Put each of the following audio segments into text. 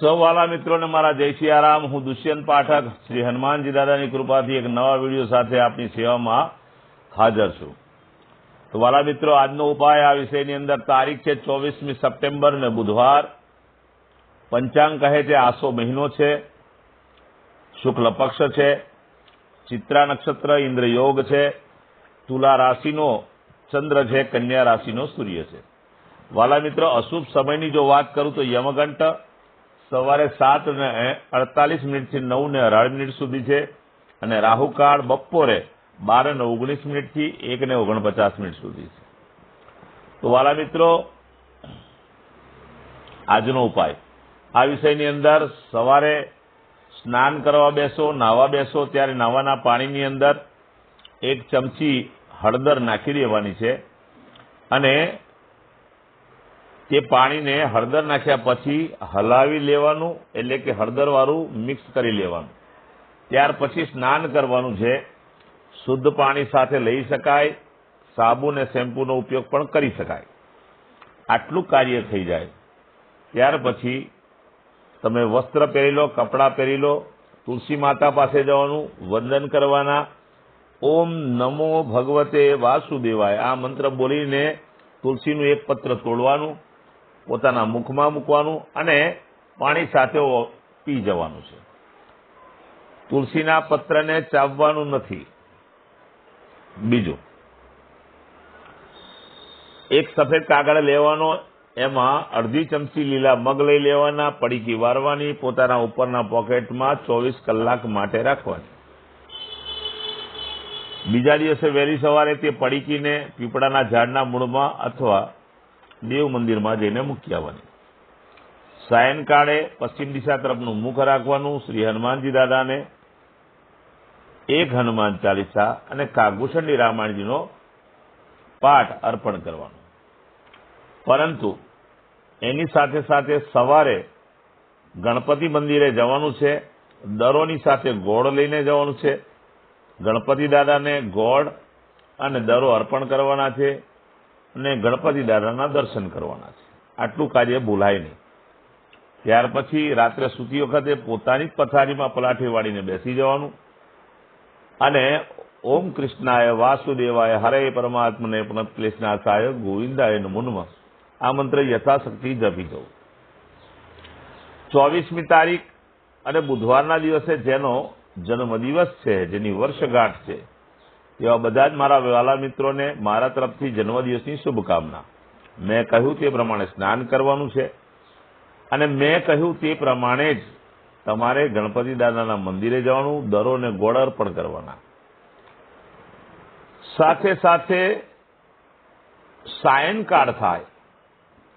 સૌ વાલા મિત્રોને મારા જય સિયારામ હું દુષ્યંત પાઠક. શ્રી હનુમાનજી દાદાની કૃપાથી એક નવા વીડિયો સાથે આપની સેવામાં હાજર છું. તો વાલા મિત્રો, આજનો ઉપાય આ વિષયની અંદર તારીખ છે ચોવીસમી સપ્ટેમ્બર ને બુધવાર. પંચાંગ કહે છે આસો મહિનો છે. શુક્લ પક્ષ છે. ચિત્રા નક્ષત્ર ઇન્દ્ર યોગ છે. તુલા રાશિનો ચંદ્ર છે, કન્યા રાશિનો સૂર્ય છે. વાલા મિત્રો, અશુભ સમયની જો વાત કરું તો યમઘંટ સવારે સાત ને અડતાલીસ મિનિટથી નવ ને અઢાર મિનિટ સુધી છે અને રાહુકાળ બપોરે બાર ને ઓગણીસ મિનિટથી એક ને ઓગણપચાસ મિનિટ સુધી છે. તો વાલા મિત્રો, આજનો ઉપાય. આ વિષયની અંદર સવારે સ્નાન કરવા બેસો, નાવા બેસો, ત્યારે નાવાના પાણીની અંદર એક ચમચી હળદર નાખી દેવાની છે અને તે પાણીને હળદર નાખ્યા પછી હલાવી લેવાનું, એટલે કે હળદરવાળું મિક્સ કરી લેવાનું. ત્યાર પછી સ્નાન કરવાનું છે. શુદ્ધ પાણી સાથે લઈ શકાય, સાબુ અને શેમ્પૂનો ઉપયોગ પણ કરી શકાય. આટલું કાર્ય થઈ જાય. ત્યાર પછી તમે વસ્ત્ર પહેરી લો, કપડાં પહેરી લો, તુલસી માતા પાસે જવાનું, વંદન કરવાના. ઓમ નમો ભગવતે વાસુદેવાય. આ મંત્ર બોલીને તુલસીનું એક પત્ર તોડવાનું. પોતાના મુખમાં મૂકવાનું અને પાણી સાથે પી જવાનું છે. તુલસીના પત્રને ચાવવાનું નથી. બીજું. એક સફેદ કાગળ લેવાનો, એમાં અડધી ચમચી લીલા મગ લઈ લેવાના, પડીકી વારવાની, પોતાના ઉપરના પોકેટમાં ચોવીસ કલાક માટે રાખવાની. બીજા દિવસે વહેલી સવારે તે પડીકીને પીપળાના ઝાડના મૂળમાં અથવા દેવ મંદિરમાં જઈને મુખ્ય આવવાની. સાયનકાળે પશ્ચિમ દિશા તરફનું મુખ રાખવાનું શ્રી હનુમાનજી દાદાને, એક હનુમાન ચાલીસા અને કાગભૂષણની રામાયણજીનો પાઠ અર્પણ કરવાનો. પરંતુ એની સાથે સાથે સવારે ગણપતિ મંદિરે જવાનું છે, દરોની સાથે ગોળ લઈને જવાનું છે. ગણપતિ દાદાને ગોળ અને દરો અર્પણ કરવાના છે. અને ગણપતિ દાદાના દર્શન કરવાના છે. આટલું કાર્ય ભૂલાય નહીં. ત્યાર પછી રાત્રે સૂતી વખતે પોતાની જ પથારીમાં પલાઠી વાળીને બેસી જવાનું અને ઓમ કૃષ્ણાય વાસુદેવાય હરે પરમાત્મને ક્લેશનાથાય ગોવિંદાય નમોનમાં. આ મંત્ર યથાશક્તિ જપી જવું. ચોવીસમી તારીખ અને બુધવારના દિવસે જેનો જન્મદિવસ છે, જેની વર્ષગાંઠ છે એવા બધા જ મારા વાલા મિત્રોને મારા તરફથી જન્મદિવસની શુભકામના. મેં કહ્યું તે પ્રમાણે સ્નાન કરવાનું છે અને મેં કહ્યું તે પ્રમાણે જ તમારે ગણપતિ દાદાના મંદિરે જવાનું, દરો ગોળ અર્પણ કરવાના. સાથે સાથે સાયનકાળ થાય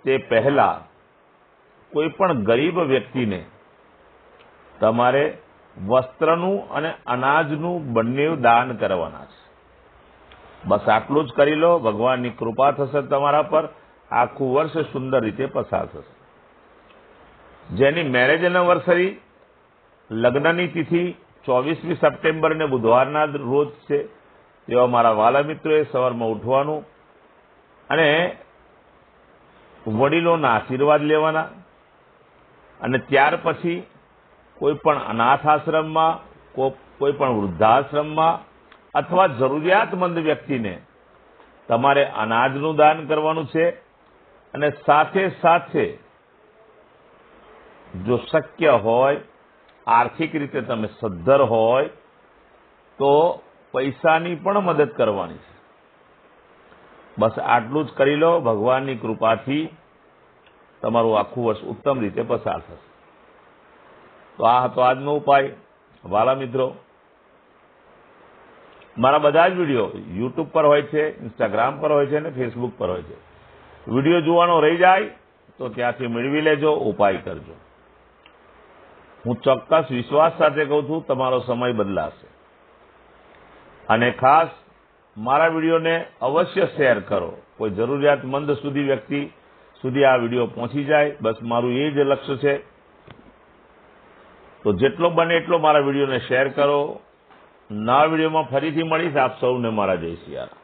તે પહેલા કોઈ પણ ગરીબ વ્યક્તિને તમારે વસ્ત્રનું અને અનાજનું બંને દાન કરવાના બસ આટલું જ કરી લો, ભગવાનની કૃપા થશે તમારા પર, આખું વર્ષ સુંદર રીતે પસાર થશે. જેની મેરેજ એનિવર્સરી લગ્નની તિથિ ચોવીસમી સપ્ટેમ્બર ને બુધવારના રોજ છે, તેવા મારા વાલા મિત્રોએ સવારમાં ઉઠવાનું અને વડીલોના આશીર્વાદ લેવાના અને ત્યાર પછી કોઈ પણ અનાથ આશ્રમમાં કોઈ પણ વૃદ્ધાશ્રમમાં અથવા જરૂરિયાતમંદ વ્યક્તિને તમારે અનાજનું દાન કરવાનું છે અને સાથે સાથે જો શક્ય હોય, આર્થિક રીતે તમે સદ્ધર હોય, તો પૈસાની પણ મદદ કરવાની છે. બસ આટલું જ કરી લો, ભગવાનની કૃપાથી તમારું આખું વર્ષ ઉત્તમ રીતે પસાર થશે. તો આ હતો આજનો ઉપાય. વાલા મિત્રો મારા બધા જ વીડિયો યુટ્યુબ પર હોય છે ઇન્સ્ટાગ્રામ પર હોય છે અને ફેસબુક પર હોય છે. વીડિયો જોવાનો રહી જાય તો ત્યાંથી મેળવી લેજો, ઉપાય કરજો. હું ચોક્કસ વિશ્વાસ સાથે કહું છું, તમારો સમય બદલાશે. અને ખાસ મારા વિડીયોને અવશ્ય શેર કરો. કોઈ જરૂરિયાતમંદ સુધી વ્યક્તિ સુધી આ વીડિયો પહોંચી જાય, બસ મારું એ જ લક્ષ્ય છે. તો જેટલો બને એટલો મારા વિડીયોને શેર કરો. નવા વિડીયોમાં ફરીથી મળીશ. આપ સૌને મારા જય સિયારા